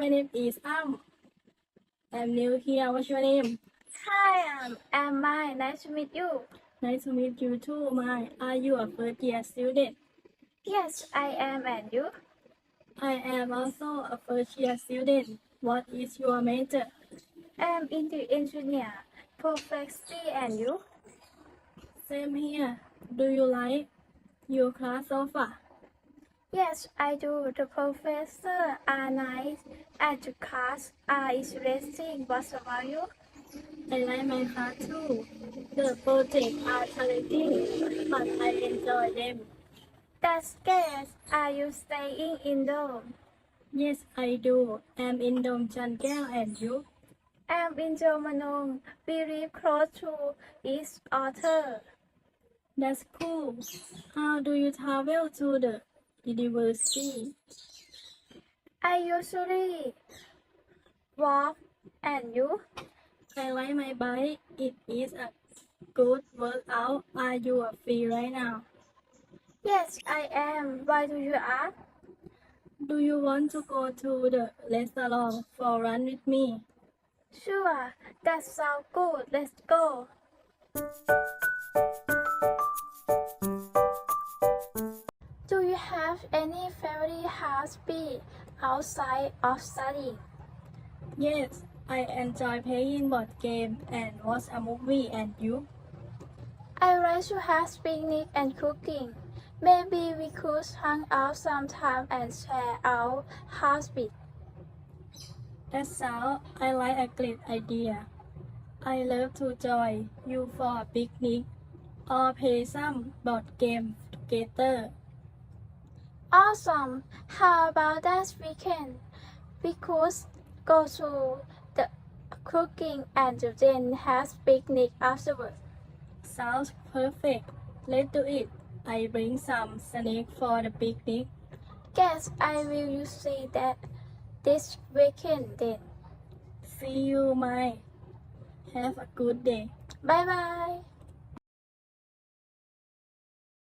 is Am. I'm new here. What's your name? Hi, um, I'm I'm Mai. Nice to meet you. Nice to meet you too, Mai. Are you a first year student? Yes, I am, and you? I am also a first year student. What is your major? I'm in the engineer. Perfectly, and you? Same here. Do you like your class so far? Yes, I do. The professor uh, are nice, and the class are interesting. What about you? I like my class too. The projects are challenging, but I enjoy them. That's good. Are you staying in Dome? Yes, I do. I'm in Dom Chankel and you? I'm in Germanong. We live close to each other. That's cool. How do you travel to the university? I usually walk, and you? I like my bike. It is a good workout. Are you free right now? Yes, I am. Why do you ask? Do you want to go to the restaurant for run with me? Sure, that sounds good. Let's go. Any favorite hobby outside of study? Yes, I enjoy playing board game and watch a movie. And you? I like to have picnic and cooking. Maybe we could hang out sometime and share our hobby. That sounds I like a great idea. I love to join you for a picnic or play some board game together. Awesome! How about that weekend? We could go to the cooking and then have picnic afterwards. Sounds perfect. Let's do it. I bring some snack for the picnic. Guess I will you see that this weekend then. See you, Mai. Have a good day. Bye bye.